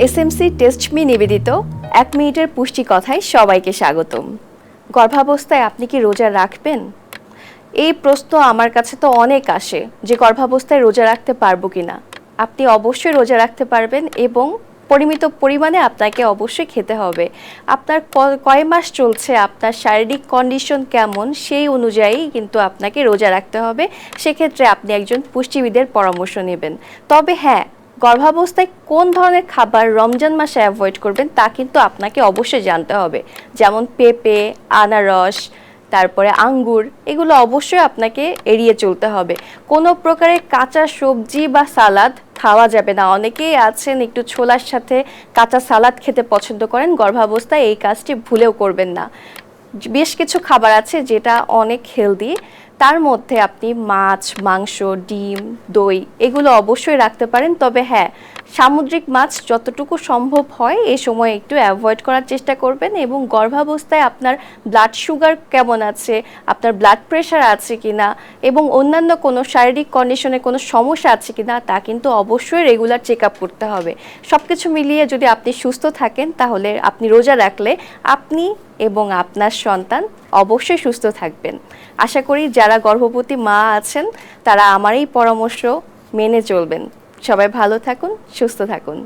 SMC test me নিবেদিত। এক মিনিটের পুষ্টি কথায় সবাইকে স্বাগতম। গর্ভাবস্থায় আপনি কি রোজা রাখবেন? এই প্রশ্ন আমার কাছে তো অনেক আসে, যে গর্ভাবস্থায় রোজা রাখতে পারব কিনা। আপনি অবশ্যই রোজা রাখতে পারবেন এবং পরিমিত পরিমাণে আপনাকে অবশ্যই খেতে হবে। আপনার ক- কয় মাস চলছে, আপনার শারীরিক কন্ডিশন কেমন, সেই অনুযায়ী কিন্তু আপনাকে রোজা রাখতে হবে। সেক্ষেত্রে আপনি একজন পুষ্টিবিদের পরামর্শ নেবেন। তবে হ্যাঁ গর্ভাবস্থায় কোন ধরনের খাবার রমজান মাসে অ্যাভয়েড করবেন তা কিন্তু আপনাকে অবশ্যই জানতে হবে। যেমন পেঁপে, আনারস, তারপরে আঙ্গুর, এগুলো অবশ্যই আপনাকে এড়িয়ে চলতে হবে। কোনো প্রকারের কাঁচা সবজি বা সালাদ খাওয়া যাবে না। অনেকেই আছেন একটু ছোলার সাথে কাঁচা সালাদ খেতে পছন্দ করেন, গর্ভাবস্থায় এই কাজটি ভুলেও করবেন না। বেশ কিছু খাবার আছে যেটা অনেক হেলদি তার মধ্যে আপনি মাছ, মাংস, ডিম, দই এগুলো অবশ্যই রাখতে পারেন। তবে হ্যাঁ সামুদ্রিক মাছ যতটুকু সম্ভব হয়, এ সময় একটু অ্যাভয়েড করার চেষ্টা করবেন এবং গর্ভাবস্থায় আপনার ব্লাড সুগার কেমন আছে, আপনার ব্লাড প্রেশার আছে কিনা এবং অন্যান্য কোনো শারীরিক কন্ডিশনে কোনো সমস্যা আছে কি না তা কিন্তু অবশ্যই রেগুলার চেক আপ করতে হবে। সব কিছু মিলিয়ে যদি আপনি সুস্থ থাকেন, তাহলে আপনি রোজা রাখলে আপনি এবং আপনার সন্তান অবশ্যই সুস্থ থাকবেন। আশা করি যারা গর্ভবতী মা আছেন, তারা আমার এই পরামর্শ মেনে চলবেন। সবাই ভালো থাকুন, সুস্থ থাকুন।